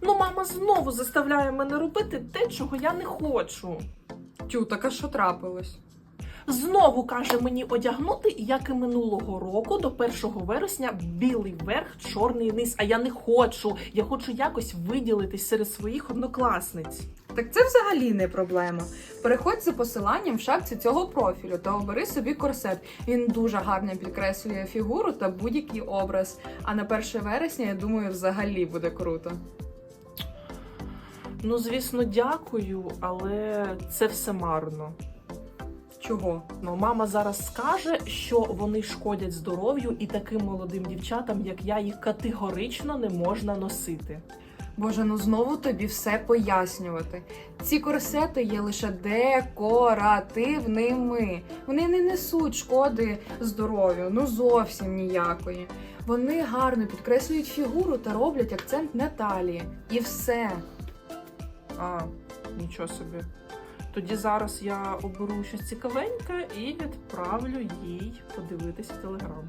Ну, мама знову заставляє мене робити те, чого я не хочу. Тю, так а що трапилось? Знову каже мені одягнути, як і минулого року, до 1 вересня, білий верх, чорний низ. А я не хочу. Я хочу якось виділитись серед своїх однокласниць. Так це взагалі не проблема. Переходь за посиланням в шапці цього профілю та обери собі корсет. Він дуже гарно підкреслює фігуру та будь-який образ. А на 1 вересня, я думаю, взагалі буде круто. Ну, звісно, дякую, але це все марно. Чого? Ну, мама зараз скаже, що вони шкодять здоров'ю, і таким молодим дівчатам, як я, їх категорично не можна носити. Боже, ну знову тобі все пояснювати. Ці корсети є лише декоративними. Вони не несуть шкоди здоров'ю, ну зовсім ніякої. Вони гарно підкреслюють фігуру та роблять акцент на талії. І все. А, нічого собі. Тоді зараз я оберу щось цікавеньке і відправлю їй подивитися телеграм.